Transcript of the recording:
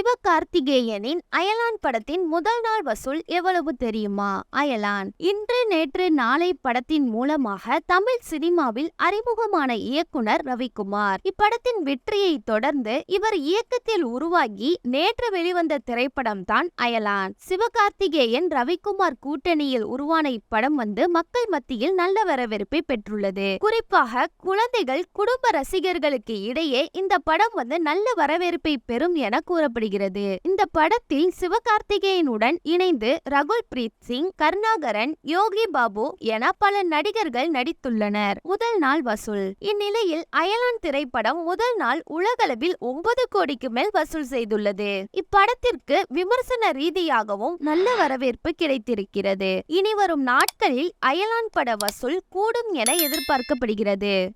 சிவகார்த்திகேயனின் அயலான் படத்தின் முதல் நாள் வசூல் எவ்வளவு தெரியுமா? அயலான் இன்று நேற்று நாளை படத்தின் மூலமாக தமிழ் சினிமாவில் அறிமுகமான இயக்குனர் ரவிக்குமார். இப்படத்தின் வெற்றியை தொடர்ந்து இவர் இயக்கத்தில் உருவாகி நேற்று வெளிவந்த திரைப்படம் தான் அயலான். சிவகார்த்திகேயன் ரவிக்குமார் கூட்டணியில் உருவான இப்படம் வந்து மக்கள் மத்தியில் நல்ல வரவேற்பை பெற்றுள்ளது. குறிப்பாக குழந்தைகள் குடும்ப ரசிகர்களுக்கு இடையே இந்த படம் வந்து நல்ல வரவேற்பை பெறும் என கூறப்படுகிறது. இந்த படத்தில் சிவகார்த்திகேயனுடன் இணைந்து ரகுல் பிரீத் சிங் கருணாகரன் யோகி பாபு என பல நடிகர்கள் நடித்துள்ளனர். முதல் நாள் வசூல். இந்நிலையில் அயலான் திரைப்படம் முதல் நாள் உலகளவில் ஒன்பது கோடிக்கு மேல் வசூல் செய்துள்ளது. இப்படத்திற்கு விமர்சன ரீதியாகவும் நல்ல வரவேற்பு கிடைத்திருக்கிறது. இனி வரும் நாட்களில் அயலான் பட வசூல் கூடும் என எதிர்பார்க்கப்படுகிறது.